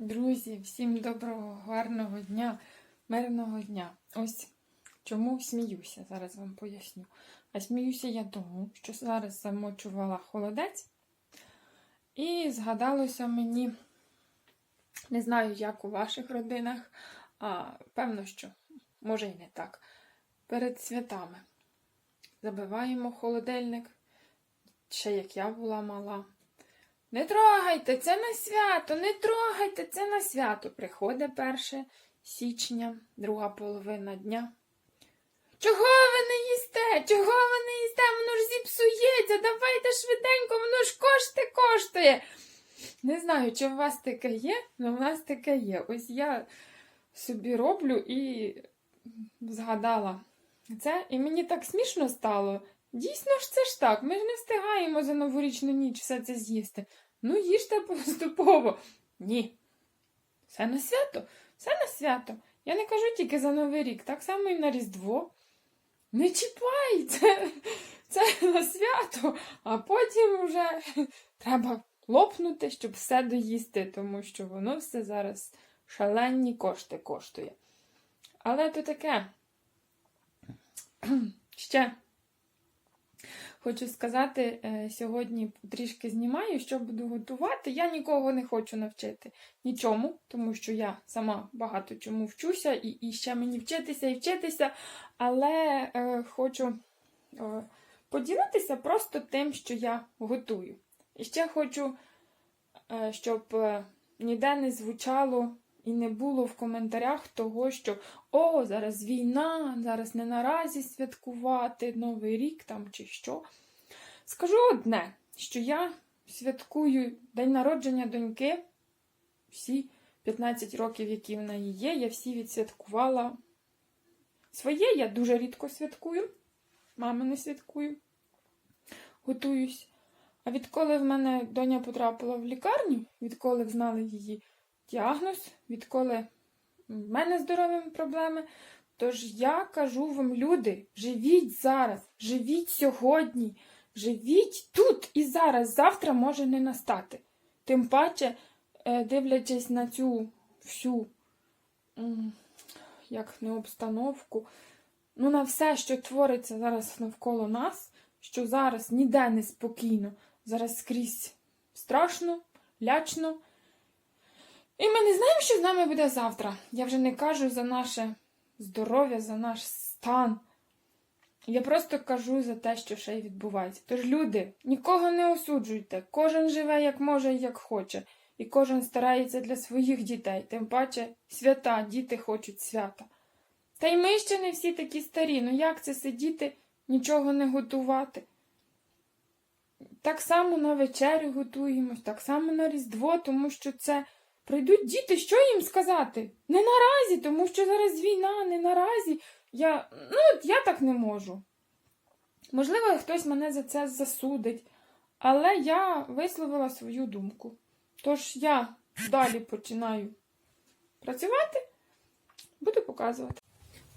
Друзі, всім доброго, гарного дня, мирного дня. Ось чому сміюся, зараз вам поясню. А сміюся я тому, що зараз замочувала холодець, і згадалося мені, не знаю, як у ваших родинах, а певно, що може і не так. Перед святами забиваємо холодильник, ще як я була мала. Не трогайте, це на свято, не трогайте, це на свято. Приходить 1 січня, друга половина дня. Чого ви не їсте? Чого ви не їсте? Воно ж зіпсується, давайте швиденько, воно ж кошти коштує. Не знаю, чи у вас таке є, але у нас таке є. Ось я собі роблю і згадала це, і мені так смішно стало. Дійсно ж це ж так, ми ж не встигаємо за новорічну ніч все це з'їсти. Ну, їжте поступово. Ні. Все на свято, все на свято. Я не кажу тільки за Новий рік, так само і на Різдво. Не чіпай, це, це на свято, а потім вже треба лопнути, щоб все доїсти, тому що воно все зараз шалені кошти коштує. Але то таке. Ще хочу сказати, е, сьогодні трішки знімаю, що буду готувати. Я нікого не хочу навчити нічому, тому що я сама багато чому вчуся, і, і ще мені вчитися і вчитися. Але е, хочу е, поділитися просто тим, що я готую. І ще хочу, е, щоб е, ніде не звучало. І не було в коментарях того, що о, зараз війна, зараз не наразі святкувати Новий рік там чи що. Скажу одне, що я святкую день народження доньки, всі 15 років, які в неї є, я всі відсвяткувала. Своє я дуже рідко святкую, мами не святкую, готуюсь. А відколи в мене доня потрапила в лікарню, відколи взнали її діагноз, відколи в мене здорові проблеми. Тож я кажу вам, люди, живіть зараз, живіть сьогодні, живіть тут і зараз. Завтра може не настати. Тим паче, е, дивлячись на цю всю, як не обстановку, ну на все, що твориться зараз навколо нас, що зараз ніде не спокійно, зараз скрізь страшно, лячно. І ми не знаємо, що з нами буде завтра. Я вже не кажу за наше здоров'я, за наш стан. Я просто кажу за те, що ще й відбувається. Тож, люди, нікого не осуджуйте. Кожен живе як може і як хоче. І кожен старається для своїх дітей. Тим паче свята, діти хочуть свята. Та й ми ще не всі такі старі. Ну як це сидіти, нічого не готувати? Так само на вечерю готуємось, так само на Різдво, тому що це. Прийдуть діти, що їм сказати? Не наразі, тому що зараз війна, не наразі. Я, ну, я так не можу. Можливо, хтось мене за це засудить, але я висловила свою думку. Тож я далі починаю працювати, буду показувати.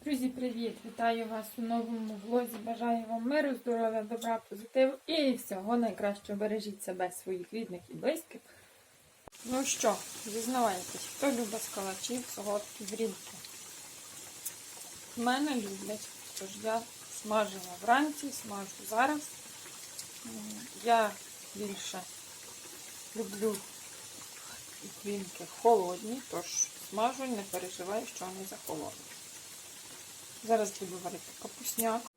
Друзі, привіт! Вітаю вас у новому влозі. Бажаю вам миру, здоров'я, добра, позитиву і всього найкращого. Бережіть себе, своїх рідних і близьких. Ну що, зізнавайтесь, хто любить з калачів, солодкі грінки? В мене люблять, тож я смажила вранці, смажу зараз. Я більше люблю грінки холодні, тож смажу не переживаю, що вони захолодні. Зараз буду варити капусняк.